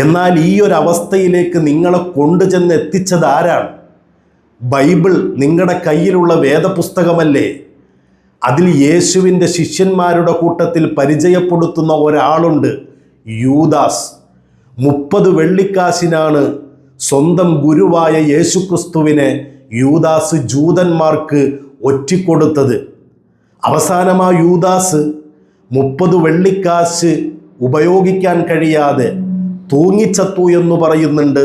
എന്നാൽ ഈ ഒരു അവസ്ഥയിലേക്ക് നിങ്ങളെ കൊണ്ടുചെന്ന് എത്തിച്ചത് ആരാണ്? ബൈബിൾ നിങ്ങളുടെ കയ്യിലുള്ള വേദപുസ്തകമല്ലേ? അതിൽ യേശുവിന്റെ ശിഷ്യന്മാരുടെ കൂട്ടത്തിൽ പരിചയപ്പെടുത്തുന്ന ഒരാളുണ്ട് യൂദാസ്. മുപ്പത് വെള്ളിക്കാശിനാണ് സ്വന്തം ഗുരുവായ യേശുക്രിസ്തുവിനെ യൂദാസ് ജൂതന്മാർക്ക് ഒറ്റിക്കൊടുത്തത്. അവസാനം ആ യൂദാസ് മുപ്പത് വെള്ളിക്കാശ് ഉപയോഗിക്കാൻ കഴിയാതെ തൂങ്ങിച്ചത്തു എന്ന് പറയുന്നുണ്ട്.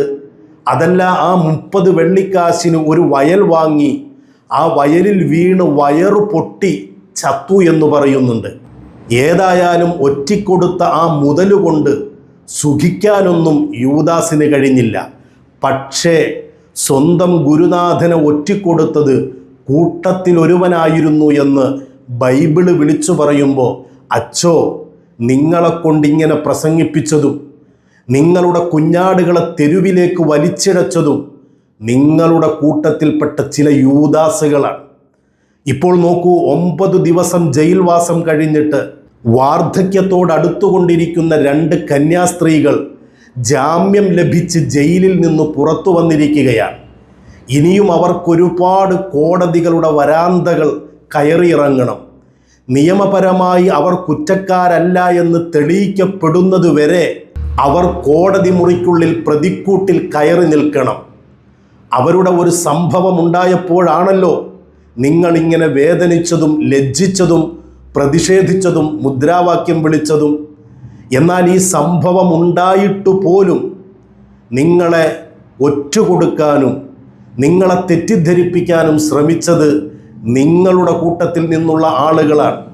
അതല്ല ആ മുപ്പത് വെള്ളിക്കാശിന് ഒരു വയൽ വാങ്ങി ആ വയലിൽ വീണ് വയറ് പൊട്ടി ചത്തു എന്ന് പറയുന്നുണ്ട്. ഏതായാലും ഒറ്റിക്കൊടുത്ത ആ മുതലുകൊണ്ട് സുഖിക്കാനൊന്നും യൂദാസിന് കഴിഞ്ഞില്ല. പക്ഷേ സ്വന്തം ഗുരുനാഥനെ ഒറ്റിക്കൊടുത്തത് കൂട്ടത്തിലൊരുവനായിരുന്നു എന്ന് ബൈബിൾ വിളിച്ചു പറയുമ്പോൾ അച്ചോ നിങ്ങളെ കൊണ്ടിങ്ങനെ പ്രസംഗിപ്പിച്ചതും നിങ്ങളുടെ കുഞ്ഞാടുകളെ തെരുവിലേക്ക് വലിച്ചിഴച്ചതും നിങ്ങളുടെ കൂട്ടത്തിൽപ്പെട്ട ചില യൂദാസുകളാണ്. ഇപ്പോൾ നോക്കൂ ഒമ്പത് ദിവസം ജയിൽവാസം കഴിഞ്ഞിട്ട് വാർദ്ധക്യത്തോടടുത്തുകൊണ്ടിരിക്കുന്ന രണ്ട് കന്യാസ്ത്രീകൾ ജാമ്യം ലഭിച്ച് ജയിലിൽ നിന്ന് പുറത്തു വന്നിരിക്കുകയാണ്. ഇനിയും അവർക്കൊരുപാട് കോടതികളുടെ വരാന്തകൾ കയറിയിറങ്ങണം. നിയമപരമായി അവർ കുറ്റക്കാരല്ല എന്ന് തെളിയിക്കപ്പെടുന്നത് വരെ അവർ കോടതി മുറിക്കുള്ളിൽ പ്രതിക്കൂട്ടിൽ കയറി നിൽക്കണം. അവരുടെ ഒരു സംഭവം ഉണ്ടായപ്പോഴാണല്ലോ നിങ്ങളിങ്ങനെ വേദനിച്ചതും ലജ്ജിച്ചതും പ്രതിഷേധിച്ചതും മുദ്രാവാക്യം വിളിച്ചതും. എന്നാൽ ഈ സംഭവം ഉണ്ടായിട്ടു പോലും നിങ്ങളെ ഒറ്റുകൊടുക്കാനും നിങ്ങളെ തെറ്റിദ്ധരിപ്പിക്കാനും ശ്രമിച്ചത് നിങ്ങളുടെ കൂട്ടത്തിൽ നിന്നുള്ള ആളുകളാണ്.